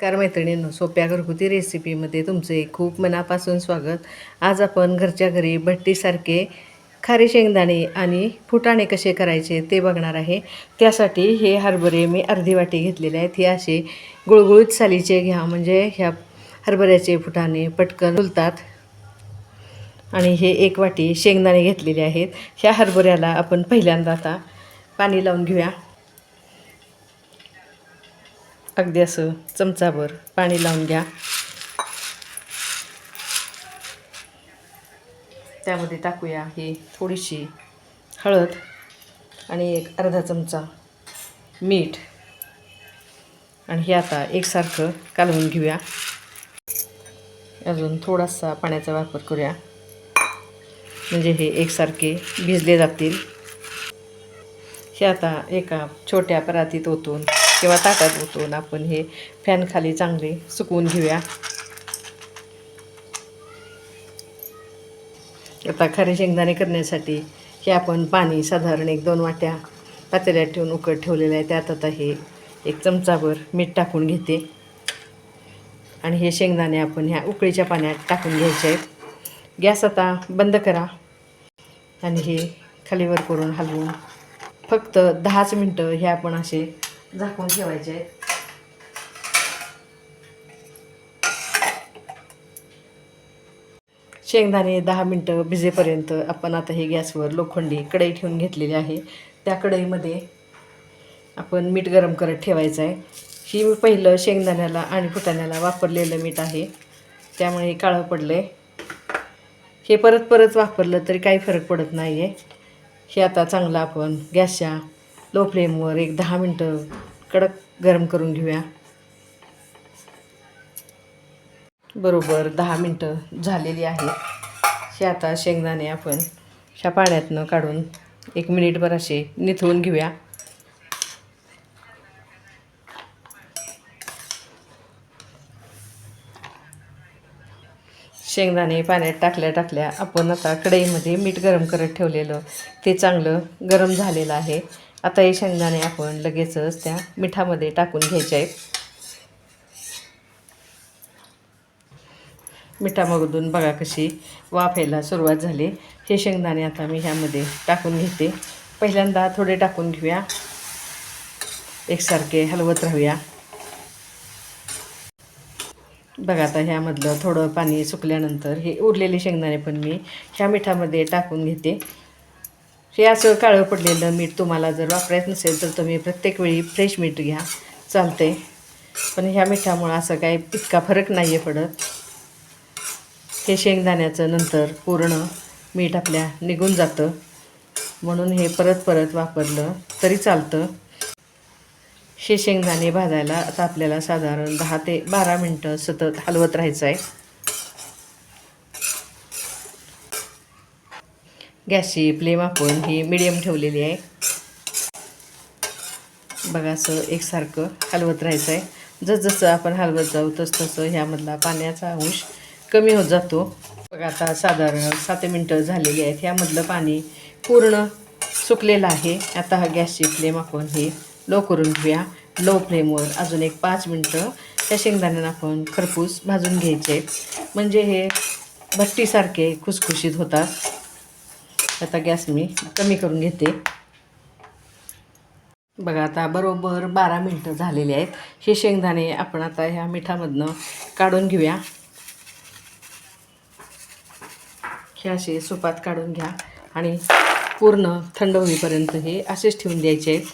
Car मैत्रिणींनो सोप्या घरगुती रेसिपीमध्ये तुमचे खूप मनापासून स्वागत. आज आपण घरच्या घरी भट्टीसारखे खारी शेंगदाणे आणि फुटाणे कसे करायचे ते बघणार आहे. त्यासाठी हे हरभरे मी अर्धी वाटी घेतलेले आहेत. हे असे गुळगुळीत सालीचे घ्या म्हणजे ह्या हरभऱ्याचे फुटाणे पटकन फुलतात. आणि हे एक वाटी शेंगदाणे घेतलेले आहेत. ह्या हरभऱ्याला आपण पहिल्यांदा आता पाणी लावून घेऊया. अगदी असं चमचाभर पाणी लावून घ्या. त्यामध्ये टाकूया ही थोडीशी हळद आणि एक अर्धा चमचा मीठ. आणि हे आता एकसारखं कालवून घेऊया. अजून थोडासा पाण्याचा वापर करूया. म्हणजे हे एकसारखे भिजले जातील. हे आता एका छोट्या परातीत ओतून किंवा ताटात उतरून आपण हे फॅन खाली चांगले सुकवून घेऊया. आता खरे शेंगदाणे करण्यासाठी हे आपण पाणी साधारण एक दोन वाट्या पातेल्यात ठेवून उकड ठेवलेलं आहे. त्यात आता हे एक चमचाभर मीठ टाकून घेते. आणि हे शेंगदाणे आपण ह्या उकळीच्या पाण्यात टाकून घ्यायचे आहेत. गॅस आता बंद करा. आणि हे खालीवर करून हलवून फक्त दहाच मिनटं हे आपण असे झाकून ठेवायचे. आहेत शेंगदाणे दहा मिनटं भिजेपर्यंत आपण आता हे गॅसवर लोखंडी कढई ठेवून घेतलेली आहे. त्या कढईमध्ये आपण मीठ गरम करत ठेवायचं आहे. ही मी पहिलं शेंगदाण्याला आणि फुटाण्याला वापरलेलं मीठ आहे. त्यामुळे हे काळं पडलं आहे हे परत परत वापरलं तरी काही फरक पडत नाही आहे हे आता चांगलं आपण गॅसच्या लो फ्लेमवर एक दहा मिनटं कडक गरम करून घेऊया. बरोबर दहा मिनटं झालेली आहेत. हे आता शेंगदाणे आपण ह्या पाण्यातनं काढून एक मिनिटभर असे निथळून घेऊया. शेंगदाणे पाण्यात टाकल्या टाकल्या आपण आता कढईमध्ये मीठ गरम करत ठेवलेलं ते चांगलं गरम झालेलं आहे. आता हे शेंगदाणे आपण लगेचच त्या मिठामध्ये टाकून घ्यायचे आहेत. मिठामधून बघा कशी वाफायला सुरुवात झाली. हे शेंगदाणे आता मी ह्यामध्ये टाकून घेते. पहिल्यांदा थोडे टाकून घेऊया. एकसारखे हलवत राहूया. बघा आता ह्यामधलं थोडं पाणी सुकल्यानंतर हे उरलेले शेंगदाणे पण मी ह्या मिठामध्ये टाकून घेते. हे असं काळं पडलेलं मीठ तुम्हाला जर वापरायचं नसेल तर तुम्ही प्रत्येक वेळी फ्रेश मीठ घ्या. चालते पण ह्या मिठामुळं असं काही इतका फरक नाही आहे पडत. हे शेंगदाण्याचं नंतर पूर्ण मीठ आपल्या निघून जातं. म्हणून हे परत परत वापरलं तरी चालतं. हे शेंगदाणे भाजायला आता आपल्याला साधारण दहा ते बारा मिनटं सतत हलवत राहायचं आहे गॅसची फ्लेम आपण ही मिडियम ठेवलेली आहे. बघा असं एकसारखं हलवत राहायचं आहे जसजसं आपण हलवत जाऊ तस तसं ह्यामधला पाण्याचा अंश कमी होत जातो. बघा आता साधारण सात मिनटं झालेली आहेत. ह्यामधलं पाणी पूर्ण सुकलेलं आहे. आता हा गॅसची फ्लेम आपण हे लो करून घेऊया. लो फ्लेमवर अजून एक पाच मिनटं त्या शेंगदाण्यांना आपण खरपूस भाजून घ्यायचे म्हणजे हे भट्टीसारखे खुसखुशीत होतात. आता गॅस मी कमी करून घेते. बघा आता बरोबर बारा मिनटं झालेली आहेत. हे शेंगदाणे आपण आता ह्या मिठामधनं काढून घेऊया. हे असे सुपात काढून घ्या आणि पूर्ण थंड होईपर्यंत हे असेच ठेवून द्यायचे आहेत.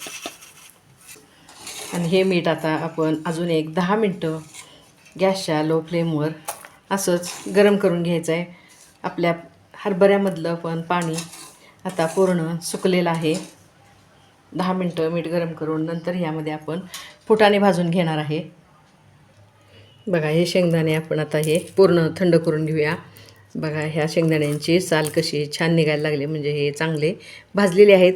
आणि हे मीठ आता आपण अजून एक दहा मिनटं गॅसच्या लो फ्लेमवर असंच गरम करून घ्यायचं आहे आपल्या हरभऱ्यामधलं पण पाणी आता पूर्ण सुकलेलं आहे. दहा मिनटं मीठ गरम करून नंतर ह्यामध्ये आपण फुटाणे भाजून घेणार आहे. बघा हे शेंगदाणे आपण आता हे पूर्ण थंड करून घेऊया. बघा ह्या शेंगदाण्यांची साल कशी छान निघायला लागली म्हणजे हे चांगले भाजलेले आहेत.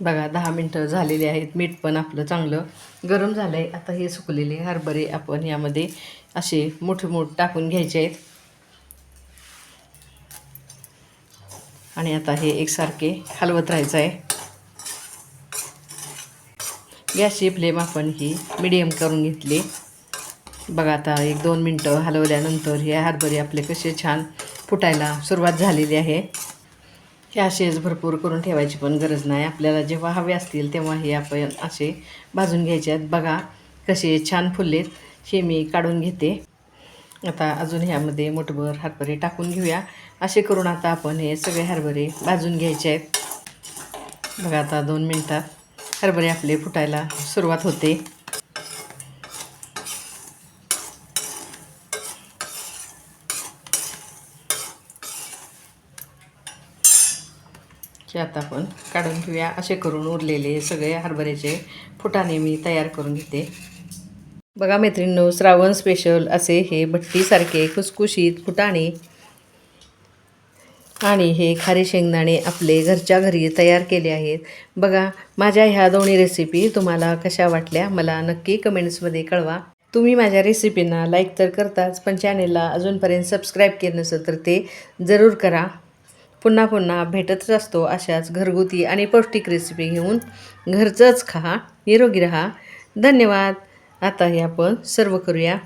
बघा दहा मिनटं झालेली आहेत. मीठ पण आपलं चांगलं गरम झालं आहे आता हे सुकलेले हरभरे आपण यामध्ये असे मोठे मोठ टाकून घ्यायचे आहेत. आणि आता हे एकसारखे हलवत राहायचं आहे गॅसची फ्लेम आपण ही मिडियम करून घेतली. बघा आता एक दोन मिनटं हलवल्यानंतर हे हरभरे आपले कसे छान फुटायला सुरुवात झालेली आहे. हे असेच भरपूर करून ठेवायची पण गरज नाही. आपल्याला जेव्हा हवे असतील तेव्हा हे आपण असे भाजून घ्यायचे आहेत. बघा कसे छान फुललेत. हे मी काढून घेते. आता अजून ह्यामध्ये मोठभर हरभरे टाकून घेऊया. असे करून आता आपण हे सगळे हरभरे भाजून घ्यायचे आहेत. बघा आता दोन मिनटात हरभरे आपले फुटायला सुरुवात होते. आता आपण काढून घेऊया. असे करून उरलेले सगळे हरभऱ्याचे फुटाने मी तयार करून घेते. बघा मैत्रिणींनो श्रावण स्पेशल असे हे भट्टीसारखे खुसखुशीत फुटाणे आणि हे खारे शेंगदाणे आपले घरच्या घरी तयार केले आहेत. बघा माझ्या ह्या दोन्ही रेसिपी तुम्हाला कशा वाटल्या मला नक्की कमेंट्समध्ये कळवा. तुम्ही माझ्या रेसिपींना लाईक तर करताच पण चॅनेलला अजूनपर्यंत सबस्क्राईब केलं नसेल तर ते जरूर करा. पुन्हा पुन्हा भेटतच असतो अशाच घरगुती आणि पौष्टिक रेसिपी घेऊन. घरचंच खा निरोगी रहा. धन्यवाद. आता हे आपण सर्व करूया.